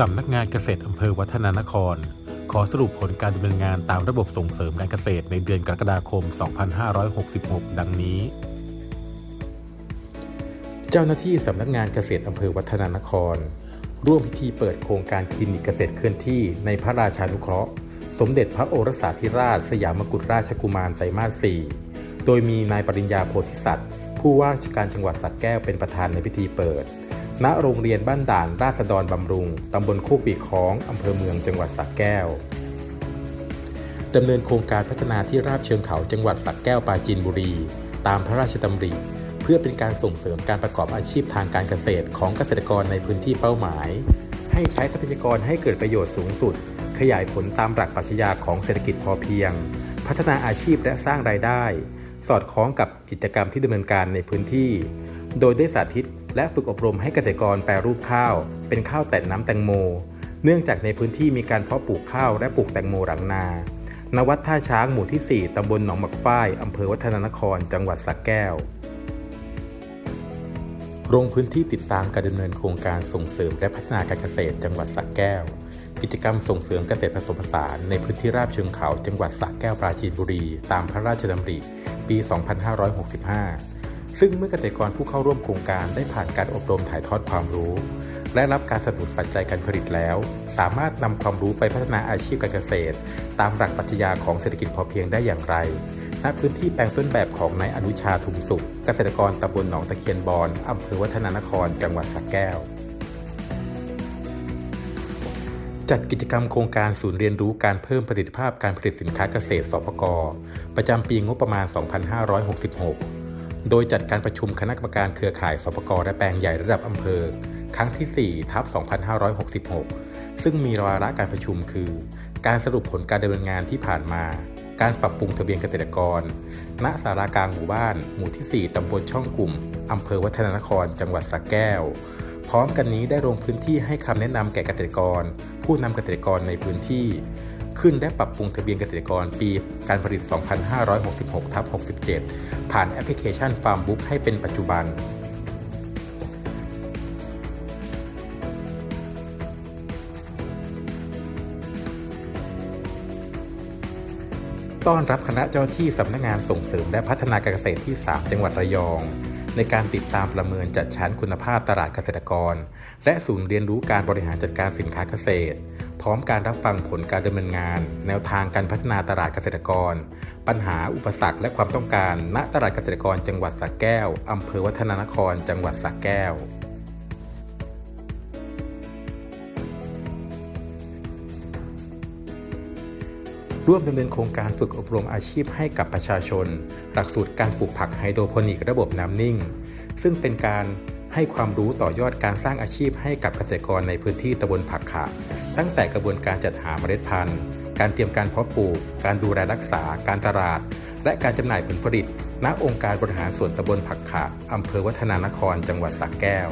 สำนักงานเกษตรอำเภอวัฒนานคร ขอสรุปผลการดำเนินงานตามระบบส่งเสริมการเกษตรในเดือนกรกฎาคม 2566 ดังนี้ เจ้าหน้าที่สำนักงานเกษตรอำเภอวัฒนานคร ร่วมพิธีเปิดโครงการคลินิกเกษตรเคลื่อนที่ในพระราชานุเคราะห์ สมเด็จพระโอรสาธิราช สยามกุฎราชกุมารไตรมาส 4 โดยมีนายปริญญาโพธิสัตว์ผู้ว่าราชการจังหวัดสระแก้วเป็นประธานในพิธีเปิด ณโรงเรียนบ้านด่านราษฎรบำรุง ตำบลโคกปีคล้องอำเภอเมืองจังหวัดสระแก้วดำเนินโครงการพัฒนาที่ราบเชิงเขาจังหวัดสระแก้วปราจีนบุรี ตามพระราชดำริ เพื่อเป็นการส่งเสริมการประกอบอาชีพทางการเกษตรของเกษตรกรในพื้นที่เป้าหมาย ให้ใช้ทรัพยากรให้เกิดประโยชน์สูงสุด ขยายผลตามหลักปรัชญาของเศรษฐกิจพอเพียง พัฒนาอาชีพและสร้างรายได้ สอดคล้องกับกิจกรรมที่ดำเนินการในพื้นที่ โดยได้สาธิตและฝึกอบรมให้เกษตรกรแปรรูปข้าว เป็นข้าวแต่น้ำแตงโม เนื่องจากในพื้นที่มีการเพาะปลูกข้าวและปลูกแตงโมหลังนา ณ วัดท่าช้างหมู่ที่ 4 ตำบลหนองหมักฝ้ายอำเภอวัฒนานคร จังหวัดสระแก้วลงพื้นที่ติดตามการดำเนินโครงการส่งเสริมและพัฒนาการเกษตรจังหวัดสระแก้ว กิจกรรมส่งเสริมเกษตรผสมผสานในพื้นที่ราบเชิงเขาจังหวัดสระแก้วปราจีนบุรี ตามพระราชดำริ ปี 2565 ซึ่งเมื่อเกษตรกรผู้เข้าร่วมโครงการได้ผ่านการอบรมถ่ายทอดความรู้ และรับการสนับสนุนปัจจัยการผลิตแล้ว สามารถนำความรู้ไปพัฒนาอาชีพการเกษตร ตามหลักปรัชญาของเศรษฐกิจพอเพียงได้อย่างไรณพื้นที่แปลงต้นแบบของนายอนุชาทุมสุข เกษตรกรตำบลหนองตะเคียนบอนอำเภอวัฒนานคร จังหวัดสระแก้ว จัดกิจกรรมโครงการศูนย์เรียนรู้การเพิ่มประสิทธิภาพการผลิตสินค้าเกษตรสปกประจำปีงบประมาณ 2566 โดยจัดการประชุมคณะกรรมการเครือข่ายสปกรและแปลงใหญ่ระดับอำเภอ ครั้งที่ 4 ทับ 2566 ซึ่งมีวาระการประชุมคือ การสรุปผลการดำเนินงานที่ผ่านมา การปรับปรุงทะเบียนเกษตรกร ณ สารากลางหมู่บ้าน หมู่ที่ 4 ตำบลช่องกลุ่ม อำเภอวัฒนานคร จังหวัดสระแก้ว พร้อมกันนี้ได้ลงพื้นที่ให้คำแนะนำแก่เกษตรกร ผู้นำเกษตรกรในพื้นที่ ขึ้นและปรับปรุงทะเบียนเกษตรกรปีการผลิต 2566ทับ67 ผ่านแอปพลิเคชันฟาร์มบุ๊กให้เป็นปัจจุบันต้อนรับคณะเจ้าที่สำนักงานส่งเสริมและพัฒนาการเกษตรที่ 3 จังหวัดระยอง ในการติดตามประเมินจัดชั้นคุณภาพตลาดเกษตรกร และศูนย์เรียนรู้การบริหารจัดการสินค้าเกษตร พร้อมการรับฟังผลการดำเนินงาน แนวทางการพัฒนาตลาดเกษตรกร ปัญหาอุปสรรคและความต้องการ ณตลาดเกษตรกรจังหวัดสระแก้วอำเภอวัฒนานคร จังหวัดสระแก้ว ร่วมดำเนินโครงการฝึกอบรมอาชีพให้กับประชาชน หลักสูตรการปลูกผักไฮโดรโปนิกระบบน้ำนิ่ง ซึ่งเป็นการให้ความรู้ต่อยอดการสร้างอาชีพให้กับเกษตรกรในพื้นที่ตำบลผักขะตั้งแต่กระบวนการจัดหาเมล็ดพันธุ์ การเตรียมการเพาะปลูก การดูแลรักษา การตลาด และการจำหน่ายผลผลิต ณ องค์การบริหารส่วนตำบลผักขะอำเภอวัฒนานคร จังหวัดสระแก้ว